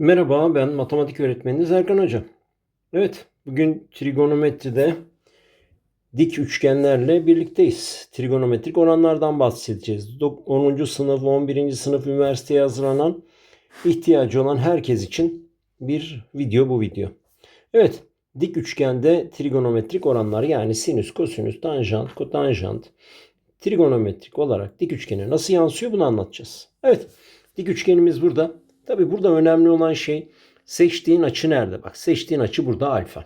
Merhaba, ben matematik öğretmeniniz Erkan Hoca. Evet, bugün trigonometride dik üçgenlerle birlikteyiz. Trigonometrik oranlardan bahsedeceğiz. Dok- 10. sınıf, 11. sınıf üniversiteye hazırlanan, ihtiyacı olan herkes için bir video bu video. Evet, dik üçgende trigonometrik oranlar yani sinüs, kosinüs, tanjant, kotanjant, trigonometrik olarak dik üçgene nasıl yansıyor bunu anlatacağız. Evet, dik üçgenimiz burada. Tabi burada önemli olan şey seçtiğin açı nerede? Bak seçtiğin açı burada alfa.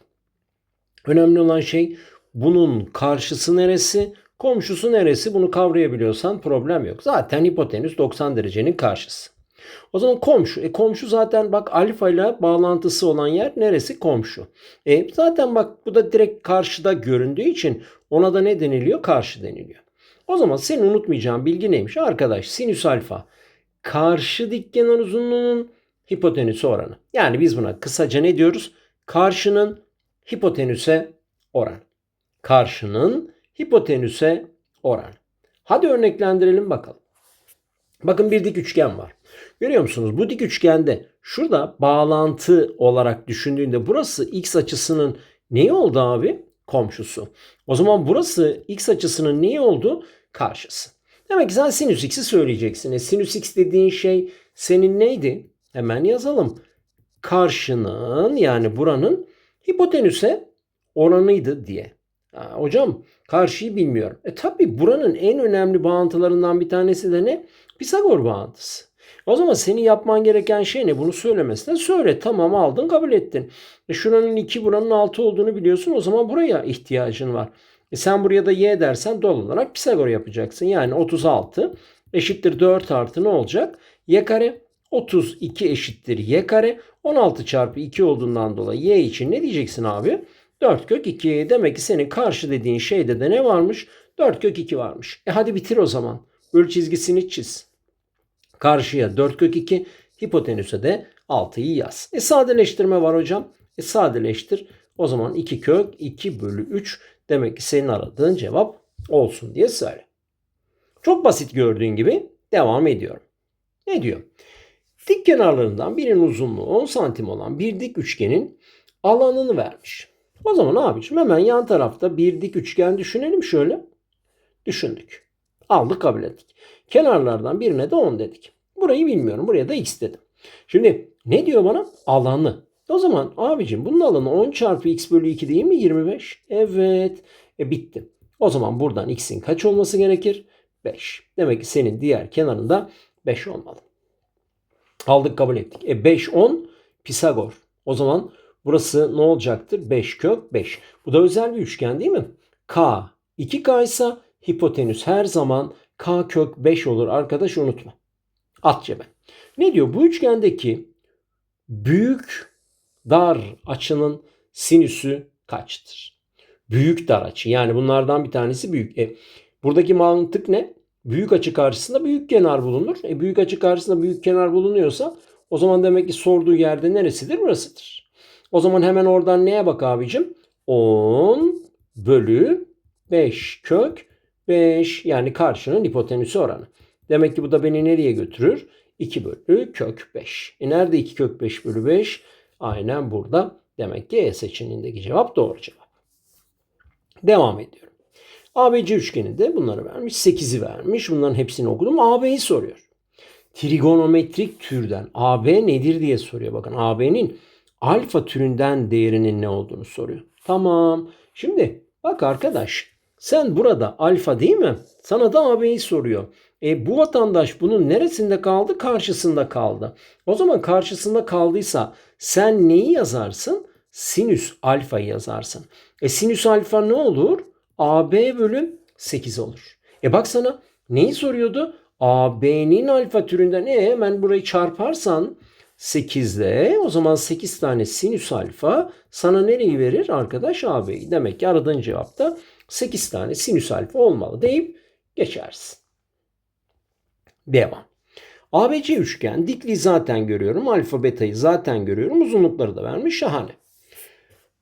Önemli olan şey bunun karşısı neresi, komşusu neresi bunu kavrayabiliyorsan problem yok. Zaten hipotenüs 90 derecenin karşısı. O zaman komşu. E komşu zaten bak alfa ile bağlantısı olan yer neresi? Komşu. E zaten bak bu da direkt karşıda göründüğü için ona da ne deniliyor? Karşı deniliyor. O zaman senin unutmayacağın bilgi neymiş? Arkadaş sinüs alfa karşı dik kenar uzunluğunun hipotenüsü oranı. Yani biz buna kısaca ne diyoruz? Karşının hipotenüse oran. Karşının hipotenüse oran. Hadi örneklendirelim bakalım. Bakın bir dik üçgen var. Görüyor musunuz? Bu dik üçgende şurada bağlantı olarak düşündüğünde burası x açısının neyi oldu abi? Komşusu. O zaman burası x açısının neyi oldu? Karşısı. Demek ki sen sinüs x'i söyleyeceksin. E, sinüs x dediğin şey senin neydi? Hemen yazalım. Karşının yani buranın hipotenüse oranıydı diye. Ha, hocam karşıyı bilmiyorum. E tabi buranın en önemli bağıntılarından bir tanesi de ne? Pisagor bağıntısı. O zaman senin yapman gereken şey ne? Bunu söylemesine söyle. Tamam aldın kabul ettin. E şuranın 2 buranın 6 olduğunu biliyorsun. O zaman buraya ihtiyacın var. E sen buraya da y dersen doğal olarak Pisagor yapacaksın. Yani 36 eşittir 4 artı ne olacak? y kare 32 eşittir y kare. 16 çarpı 2 olduğundan dolayı y için ne diyeceksin abi? 4 kök 2. Demek ki senin karşı dediğin şeyde de ne varmış? 4 kök 2 varmış. E hadi bitir o zaman. Böl çizgisini çiz. Karşıya 4 kök 2. Hipotenüse de 6'yı yaz. E sadeleştirme var hocam. E sadeleştir. O zaman 2 kök 2 bölü 3 demek ki senin aradığın cevap olsun diye söyle. Çok basit gördüğün gibi devam ediyorum. Ne diyor? Dik kenarlarından birinin uzunluğu 10 santim olan bir dik üçgenin alanını vermiş. O zaman abiciğim hemen yan tarafta bir dik üçgen düşünelim şöyle. Düşündük. Aldık kabul ettik. Kenarlardan birine de 10 dedik. Burayı bilmiyorum. Buraya da x dedim. Şimdi ne diyor bana? Alanı. O zaman abicim bunun alanı 10 çarpı x bölü 2 değil mi? 25. Evet. E bitti. O zaman buradan x'in kaç olması gerekir? 5. Demek ki senin diğer kenarında 5 olmalı. Aldık kabul ettik. E 5 10 Pisagor. O zaman burası ne olacaktır? 5 kök 5. Bu da özel bir üçgen değil mi? K 2K ise hipotenüs her zaman K kök 5 olur arkadaş unutma. At cebe. Ne diyor? Bu üçgendeki büyük dar açının sinüsü kaçtır? Büyük dar açı. Yani bunlardan bir tanesi büyük. E, buradaki mantık ne? Büyük açı karşısında büyük kenar bulunur. E, büyük açı karşısında büyük kenar bulunuyorsa o zaman demek ki sorduğu yerde neresidir? Burasıdır. O zaman hemen oradan neye bak abicim? 10 bölü 5 kök 5 yani karşının hipotenüsü oranı. Demek ki bu da beni nereye götürür? 2 bölü kök 5. E nerede 2 kök 5 bölü 5? Aynen burada. Demek ki E seçeneğindeki cevap doğru cevap. Devam ediyorum. ABC üçgeninde bunları vermiş. 8'i vermiş. Bunların hepsini okudum. AB'yi soruyor. Trigonometrik türden AB nedir diye soruyor. Bakın AB'nin alfa türünden değerinin ne olduğunu soruyor. Tamam. Şimdi bak arkadaş sen burada alfa değil mi? Sana da AB'yi soruyor. E, bu vatandaş bunun neresinde kaldı? Karşısında kaldı. O zaman karşısında kaldıysa sen neyi yazarsın? Sinüs alfayı yazarsın. E sinüs alfa ne olur? AB bölü 8 olur. E bak sana neyi soruyordu? AB'nin alfa türünden e hemen burayı çarparsan 8 ile o zaman 8 tane sinüs alfa sana nereyi verir? Arkadaş AB'yi. Demek ki aradığın cevapta 8 tane sinüs alfa olmalı deyip geçersin. Devam. ABC üçgen dikliği zaten görüyorum. Alfa betayı zaten görüyorum. Uzunlukları da vermiş. Şahane.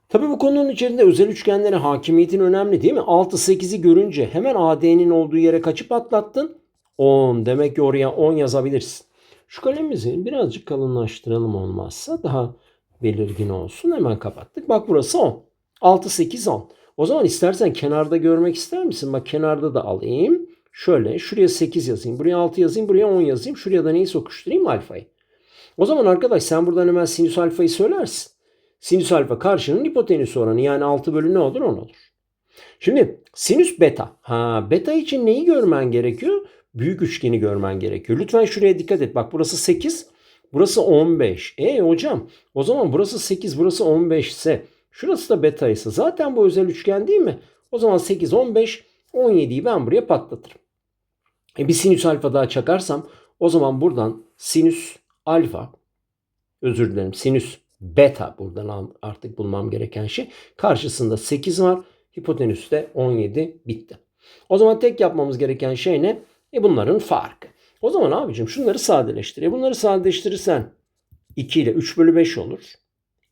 Tabi bu konunun içerisinde özel üçgenlere hakimiyetin önemli değil mi? 6 8'i görünce hemen AD'nin olduğu yere kaçıp atlattın? 10. Demek ki oraya 10 yazabilirsin. Şu kalemimizi birazcık kalınlaştıralım olmazsa daha belirgin olsun. Hemen kapattık. Bak burası 10. 6, 8, 10. O zaman istersen kenarda görmek ister misin? Bak kenarda da alayım. Şöyle şuraya 8 yazayım. Buraya 6 yazayım. Buraya 10 yazayım. Şuraya da neyi sokuşturayım? Alfayı. O zaman arkadaş sen buradan hemen sinüs alfayı söylersin. Sinüs alfa karşının hipotenüs oranı yani 6 bölü ne olur 10 olur. Şimdi sinüs beta. Ha beta için neyi görmen gerekiyor? Büyük üçgeni görmen gerekiyor. Lütfen şuraya dikkat et. Bak burası 8. Burası 15. E hocam o zaman burası 8 burası 15 ise şurası da beta ise zaten bu özel üçgen değil mi? O zaman 8 15 17'yi ben buraya patlatırım. E bir sinüs alfa daha çakarsam o zaman buradan sinüs alfa özür dilerim sinüs beta buradan artık bulmam gereken şey. Karşısında 8 var. Hipotenüste 17 bitti. O zaman tek yapmamız gereken şey ne? E bunların farkı. O zaman abicim şunları sadeleştir. E bunları sadeleştirirsen 2 ile 3 bölü 5 olur.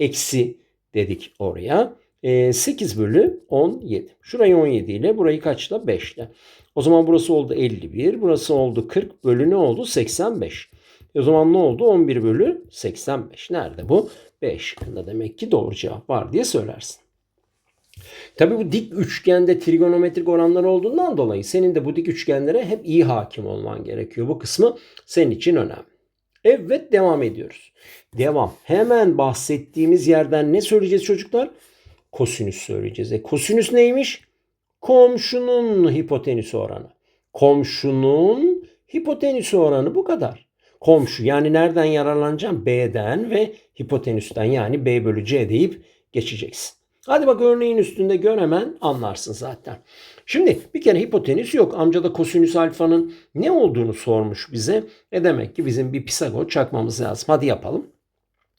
Eksi dedik oraya. E, 8 bölü 17. Şurayı 17 ile burayı kaçla? 5 ile. O zaman burası oldu 51. Burası oldu 40 bölü ne oldu? 85. E o zaman ne oldu? 11 bölü 85. Nerede bu? B şıkkında demek ki doğru cevap var diye söylersin. Tabi bu dik üçgende trigonometrik oranlar olduğundan dolayı senin de bu dik üçgenlere hep iyi hakim olman gerekiyor. Bu kısmı senin için önemli. Evet devam ediyoruz. Devam. Hemen bahsettiğimiz yerden ne söyleyeceğiz çocuklar? Kosinüs söyleyeceğiz. E kosinüs neymiş? Komşunun hipotenüsü oranı. Komşunun hipotenüsü oranı bu kadar. Komşu yani nereden yararlanacağım? B'den ve hipotenüsten yani B bölü C deyip geçeceksin. Hadi bak örneğin üstünde gör hemen anlarsın zaten. Şimdi bir kere hipotenüs yok. Amca da kosinüs alfanın ne olduğunu sormuş bize. E demek ki bizim bir Pisagor çakmamız lazım. Hadi yapalım.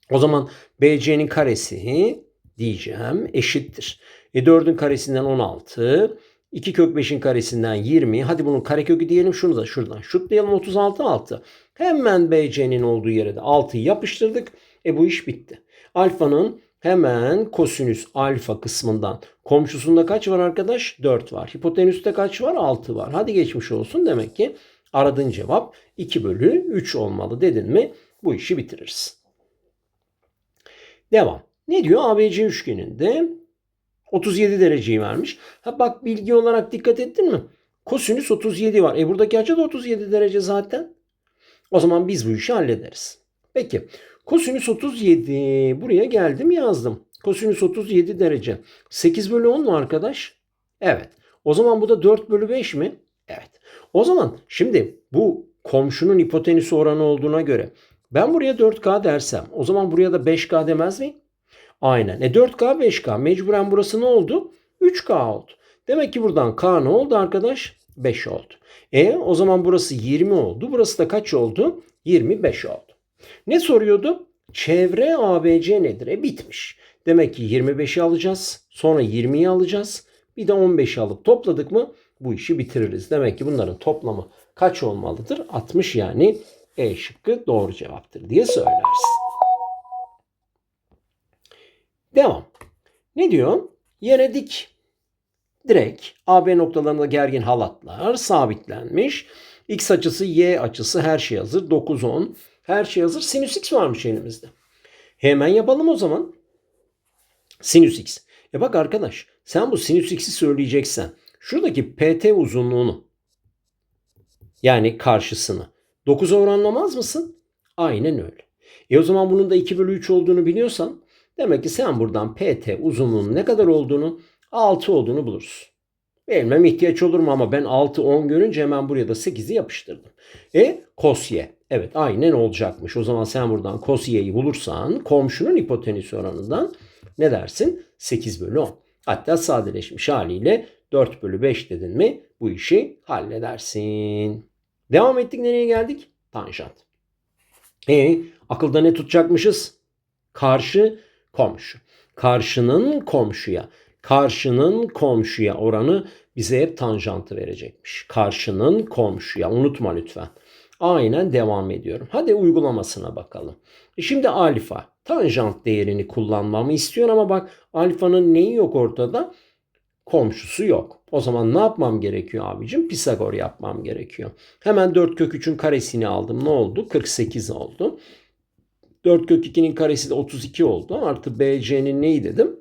O zaman BC'nin karesi diyeceğim eşittir. E 4'ün karesinden 16. 2 kök 5'in karesinden 20. Hadi bunun karekökü diyelim şunu da şuradan şutlayalım 36 6. Hemen BC'nin olduğu yere de 6'yı yapıştırdık. E bu iş bitti. Alfanın hemen kosinüs alfa kısmından komşusunda kaç var arkadaş? 4 var. Hipotenüste kaç var? 6 var. Hadi geçmiş olsun. Demek ki aradığın cevap 2 bölü 3 olmalı dedin mi bu işi bitiririz. Devam. Ne diyor? ABC üçgeninde 37 dereceyi vermiş. Ha bak bilgi olarak dikkat ettin mi? Kosinüs 37 var. E buradaki açı da 37 derece zaten. O zaman biz bu işi hallederiz. Peki kosinüs 37 buraya geldim yazdım. Kosinüs 37 derece. 8 bölü 10 mu arkadaş? Evet. O zaman bu da 4 bölü 5 mi? Evet. O zaman şimdi bu komşunun hipotenüsü oranı olduğuna göre ben buraya 4K dersem o zaman buraya da 5K demez miyim? Aynen. E 4K 5K mecburen burası ne oldu? 3K oldu. Demek ki buradan K ne oldu arkadaş? 5 oldu. E o zaman burası 20 oldu. Burası da kaç oldu? 25 oldu. Ne soruyordu? Çevre ABC nedir? E bitmiş. Demek ki 25'i alacağız. Sonra 20'yi alacağız. Bir de 15'i alıp topladık mı bu işi bitiririz. Demek ki bunların toplamı kaç olmalıdır? 60 yani E şıkkı doğru cevaptır diye söylersin. Devam. Ne diyor? Yere dik direk AB noktalarında gergin halatlar sabitlenmiş. X açısı, Y açısı her şey hazır. 9, 10. Her şey hazır. Sinüs X varmış elimizde. Hemen yapalım o zaman. Sinüs X. E bak arkadaş sen bu sinüs X'i söyleyeceksen şuradaki PT uzunluğunu yani karşısını 9'a oranlamaz mısın? Aynen öyle. E o zaman bunun da 2 bölü 3 olduğunu biliyorsan demek ki sen buradan PT uzunluğunun ne kadar olduğunu 6 olduğunu buluruz. Bilmem ihtiyaç olur mu ama ben 6 10 görünce hemen buraya da 8'i yapıştırdım. E cos y. Evet aynen olacakmış. O zaman sen buradan cos y'yi bulursan komşunun hipotenüs oranından ne dersin? 8 bölü 10. Hatta sadeleşmiş haliyle 4 bölü 5 dedin mi bu işi halledersin. Devam ettik nereye geldik? Tanjant. E akılda ne tutacakmışız? Karşı komşu. Karşının komşuya karşının komşuya oranı bize hep tanjantı verecekmiş. Karşının komşuya unutma lütfen. Aynen devam ediyorum. Hadi uygulamasına bakalım. Şimdi alfa tanjant değerini kullanmamı istiyor ama bak alfanın neyi yok ortada? komşusu yok. O zaman ne yapmam gerekiyor abicim? Pisagor yapmam gerekiyor. Hemen 4 kök 3'ün karesini aldım. Ne oldu? 48 oldu. 4 kök 2'nin karesi de 32 oldu. Artı BC'nin neyi dedim?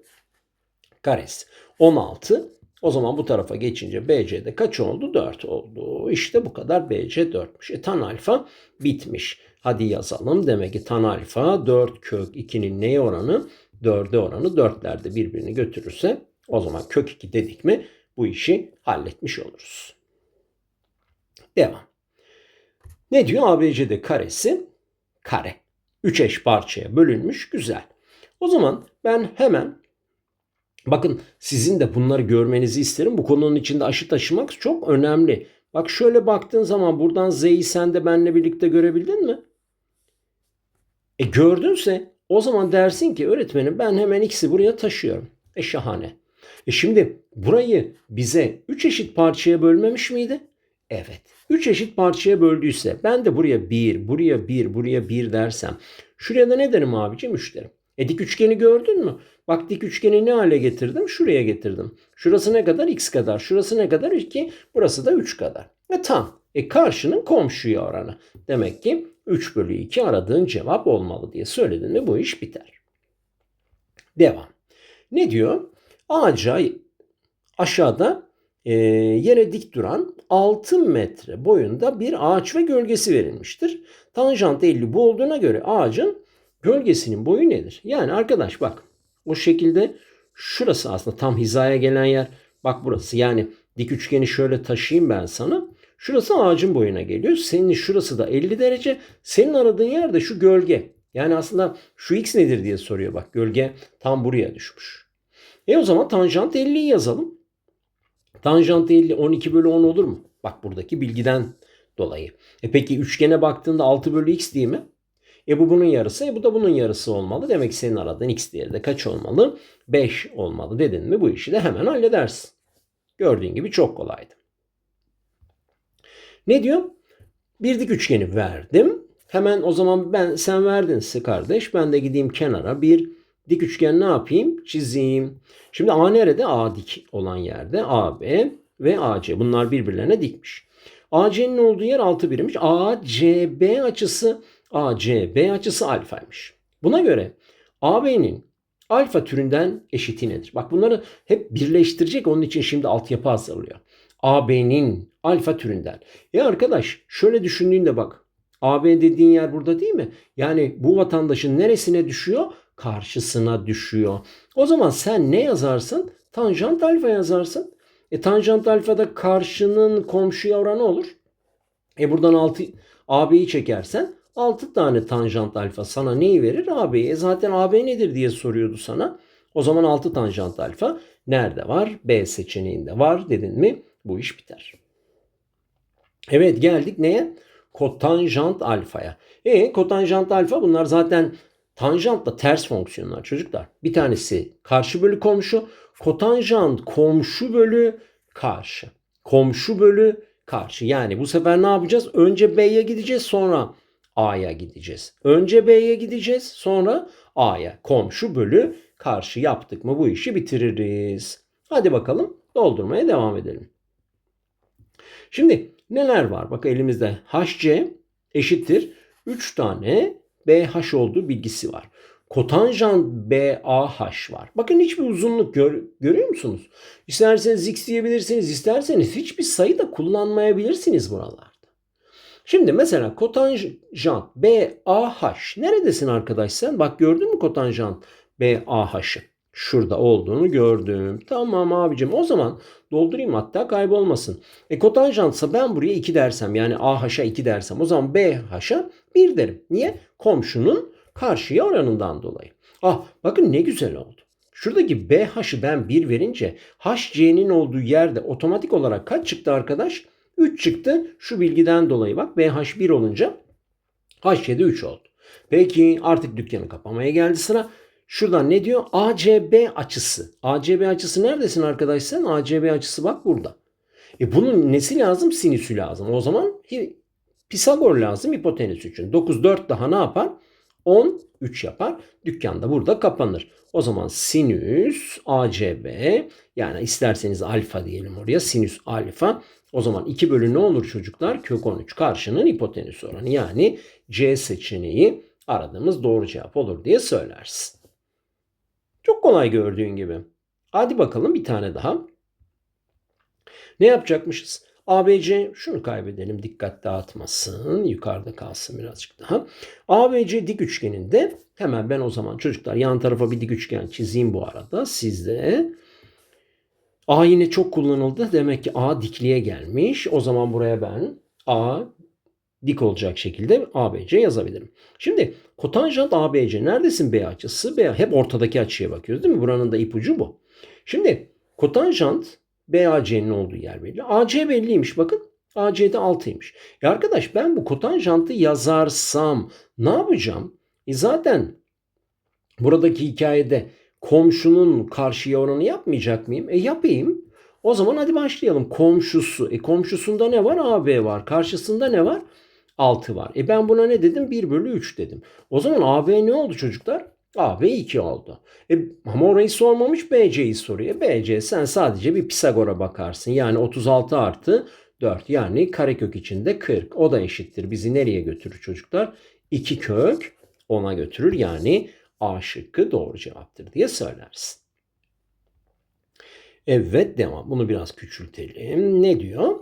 Karesi. 16. O zaman bu tarafa geçince BC'de kaç oldu? 4 oldu. İşte bu kadar BC 4'müş. E tan alfa bitmiş. Hadi yazalım. Demek ki tan alfa 4 kök 2'nin neye oranı? 4'e oranı 4'lerde birbirini götürürse o zaman kök 2 dedik mi bu işi halletmiş oluruz. Devam. Ne diyor? ABC'de karesi kare. 3 eş parçaya bölünmüş. Güzel. O zaman ben hemen bakın sizin de bunları görmenizi isterim. Bu konunun içinde aşı taşımak çok önemli. Bak şöyle baktığın zaman buradan Z'yi sen de benle birlikte görebildin mi? E gördünse o zaman dersin ki öğretmenim ben hemen x'i buraya taşıyorum. E şahane. E şimdi burayı bize 3 eşit parçaya bölmemiş miydi? Evet. 3 eşit parçaya böldüyse ben de buraya 1, buraya 1, buraya 1 dersem şuraya da ne derim abicim? 3 derim. E dik üçgeni gördün mü? Bak dik üçgeni ne hale getirdim? Şuraya getirdim. Şurası ne kadar? X kadar. Şurası ne kadar? 2. Burası da 3 kadar. E tam. E karşının komşuya oranı. Demek ki 3 bölü 2 aradığın cevap olmalı diye söyledin mi bu iş biter. Devam. Ne diyor? Ağaca aşağıda e, yere dik duran 6 metre boyunda bir ağaç ve gölgesi verilmiştir. Tanjant 50 bu olduğuna göre ağacın gölgesinin boyu nedir? Yani arkadaş bak o şekilde şurası aslında tam hizaya gelen yer. Bak burası yani dik üçgeni şöyle taşıyayım ben sana. Şurası ağacın boyuna geliyor. Senin şurası da 50 derece. Senin aradığın yer de şu gölge. Yani aslında şu x nedir diye soruyor bak. Gölge tam buraya düşmüş. E o zaman tanjant 50'yi yazalım. Tanjant 50 12 bölü 10 olur mu? Bak buradaki bilgiden dolayı. E peki üçgene baktığında 6 bölü x değil mi? E bu bunun yarısı, e bu da bunun yarısı olmalı. Demek ki senin aradığın x değeri de kaç olmalı? 5 olmalı dedin mi bu işi de hemen halledersin. Gördüğün gibi çok kolaydı. Ne diyor? Bir dik üçgeni verdim. Hemen o zaman ben sen verdinse kardeş ben de gideyim kenara bir dik üçgen ne yapayım? Çizeyim. Şimdi A nerede? A dik olan yerde. AB ve AC. Bunlar birbirlerine dikmiş. AC'nin olduğu yer 6 birimmiş. ACB açısı ACB açısı alfaymış. Buna göre AB'nin alfa türünden eşiti nedir? Bak bunları hep birleştirecek. Onun için şimdi altyapı hazırlıyor. AB'nin alfa türünden. Ya arkadaş şöyle düşündüğünde bak. AB dediğin yer burada değil mi? Yani bu vatandaşın neresine düşüyor? Karşısına düşüyor. O zaman sen ne yazarsın? Tanjant alfa yazarsın. E tanjant alfada karşının komşuya oranı olur. E buradan 6 AB'yi çekersen 6 tane tanjant alfa sana neyi verir? AB'yi. E zaten AB nedir diye soruyordu sana. O zaman 6 tanjant alfa nerede var? B seçeneğinde var dedin mi? Bu iş biter. Evet geldik neye? Kotanjant alfaya. E kotanjant alfa bunlar zaten tanjantla ters fonksiyonlar çocuklar. Bir tanesi karşı bölü komşu. Kotanjant komşu bölü karşı. Komşu bölü karşı. Yani bu sefer ne yapacağız? Önce B'ye gideceğiz sonra A'ya gideceğiz. Önce B'ye gideceğiz sonra A'ya. Komşu bölü karşı yaptık mı bu işi bitiririz. Hadi bakalım doldurmaya devam edelim. Şimdi neler var? Bak elimizde HC eşittir 3 tane BH olduğu bilgisi var. Kotanjant BAH var. Bakın hiçbir uzunluk gör, görüyor musunuz? İsterseniz x diyebilirsiniz, isterseniz hiçbir sayı da kullanmayabilirsiniz buralarda. Şimdi mesela kotanjant BAH neredesin arkadaş sen? Bak gördün mü kotanjant BAH'ı? Şurada olduğunu gördüm. Tamam abicim o zaman doldurayım hatta kaybolmasın. E kotanjantsa ben buraya 2 dersem yani AH'a 2 dersem o zaman BH'a 1 derim. Niye? Komşunun karşıya oranından dolayı. Ah bakın ne güzel oldu. Şuradaki BH'ı ben 1 verince HC'nin olduğu yerde otomatik olarak kaç çıktı arkadaş? 3 çıktı. Şu bilgiden dolayı bak BH 1 olunca HC'de 3 oldu. Peki artık dükkanı kapamaya geldi sıra. Şuradan ne diyor? ACB açısı. ACB açısı neredesin arkadaş sen? ACB açısı bak burada. E bunun nesi lazım? Sinüsü lazım. O zaman Pisagor lazım hipotenüs için. 9 4 daha ne yapar? 10 3 yapar. Dükkan da burada kapanır. O zaman sinüs ACB yani isterseniz alfa diyelim oraya sinüs alfa. O zaman 2 bölü ne olur çocuklar? Kök 13 karşının hipotenüs oranı. Yani C seçeneği aradığımız doğru cevap olur diye söylersin. Çok kolay gördüğün gibi. Hadi bakalım bir tane daha. Ne yapacakmışız? ABC şunu kaybedelim dikkat dağıtmasın. Yukarıda kalsın birazcık daha. ABC dik üçgeninde hemen ben o zaman çocuklar yan tarafa bir dik üçgen çizeyim bu arada. Sizde A yine çok kullanıldı. Demek ki A dikliğe gelmiş. O zaman buraya ben A dik olacak şekilde ABC yazabilirim. Şimdi kotanjant ABC neredesin B açısı? B hep ortadaki açıya bakıyoruz değil mi? Buranın da ipucu bu. Şimdi kotanjant BAC'nin olduğu yer belli. AC belliymiş bakın. AC'de 6'ymış. E arkadaş ben bu kotanjantı yazarsam ne yapacağım? E zaten buradaki hikayede komşunun karşıya oranı yapmayacak mıyım? E yapayım. O zaman hadi başlayalım. Komşusu. E komşusunda ne var? AB var. Karşısında ne var? 6 var. E ben buna ne dedim? 1 bölü 3 dedim. O zaman AB ne oldu çocuklar? AB 2 oldu. E, ama orayı sormamış BC'yi soruyor. BC sen sadece bir Pisagor'a bakarsın. Yani 36 artı 4 yani karekök içinde 40. O da eşittir. Bizi nereye götürür çocuklar? 2 kök 10'a götürür. Yani A şıkkı doğru cevaptır diye söylersin. Evet devam. Bunu biraz küçültelim. Ne diyor?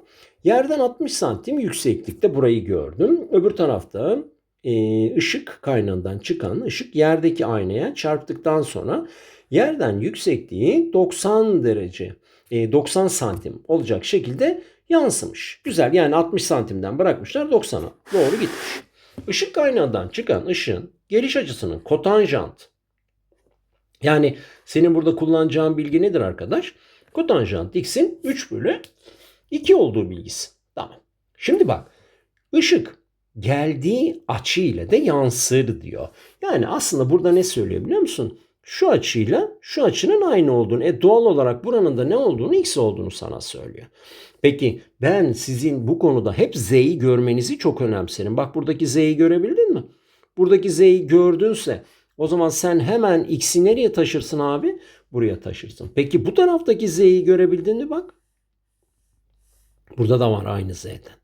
Yerden 60 santim yükseklikte burayı gördüm. Öbür tarafta e, ışık kaynağından çıkan ışık yerdeki aynaya çarptıktan sonra yerden yüksekliği 90 derece 90 santim olacak şekilde yansımış. Güzel yani 60 santimden bırakmışlar 90'a doğru gitmiş. Işık kaynağından çıkan ışığın geliş açısının kotanjant yani senin burada kullanacağın bilgi nedir arkadaş? Kotanjant x'in 3 bölü 2 olduğu bilgisi. Tamam. Şimdi bak ışık geldiği açı ile de yansır diyor. Yani aslında burada ne söylüyor biliyor musun? Şu açıyla şu açının aynı olduğunu, e doğal olarak buranın da ne olduğunu x olduğunu sana söylüyor. Peki ben sizin bu konuda hep z'yi görmenizi çok önemserim. Bak buradaki z'yi görebildin mi? Buradaki z'yi gördünse o zaman sen hemen x'i nereye taşırsın abi? Buraya taşırsın. Peki bu taraftaki z'yi görebildin mi bak? Burada da var aynı z'den.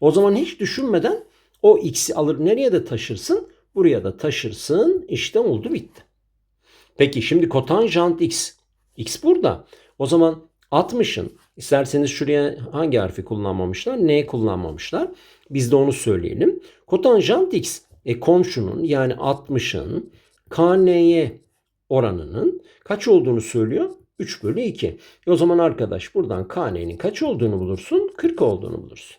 O zaman hiç düşünmeden o x'i alır nereye de taşırsın? Buraya da taşırsın. İşte oldu bitti. Peki şimdi kotanjant x. x burada. O zaman 60'ın isterseniz şuraya hangi harfi kullanmamışlar? N kullanmamışlar. Biz de onu söyleyelim. Kotanjant x e, komşunun yani 60'ın KN'ye oranının kaç olduğunu söylüyor? 3 bölü 2. E o zaman arkadaş buradan KN'nin kaç olduğunu bulursun? 40 olduğunu bulursun.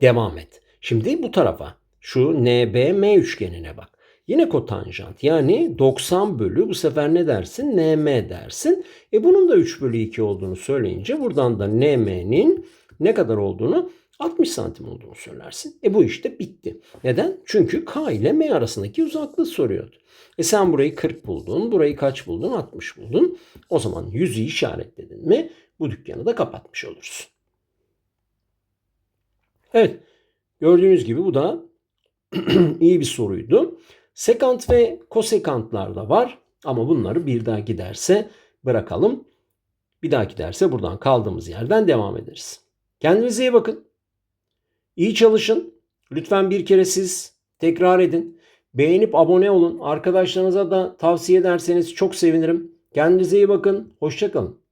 Devam et. Şimdi bu tarafa şu NBM üçgenine bak. Yine kotanjant yani 90 bölü bu sefer ne dersin? NM dersin. E bunun da 3 bölü 2 olduğunu söyleyince buradan da NM'nin ne kadar olduğunu 60 santim olduğunu söylersin. E bu işte bitti. Neden? Çünkü K ile M arasındaki uzaklığı soruyordu. E sen burayı 40 buldun. Burayı kaç buldun? 60 buldun. O zaman 100'ü işaretledin mi bu dükkanı da kapatmış olursun. Evet. Gördüğünüz gibi bu da iyi bir soruydu. Sekant ve kosekantlar da var. Ama bunları bir daha giderse bırakalım. Bir daha giderse buradan kaldığımız yerden devam ederiz. Kendinize iyi bakın. İyi çalışın. Lütfen bir kere siz tekrar edin. Beğenip abone olun. Arkadaşlarınıza da tavsiye ederseniz çok sevinirim. Kendinize iyi bakın. Hoşçakalın.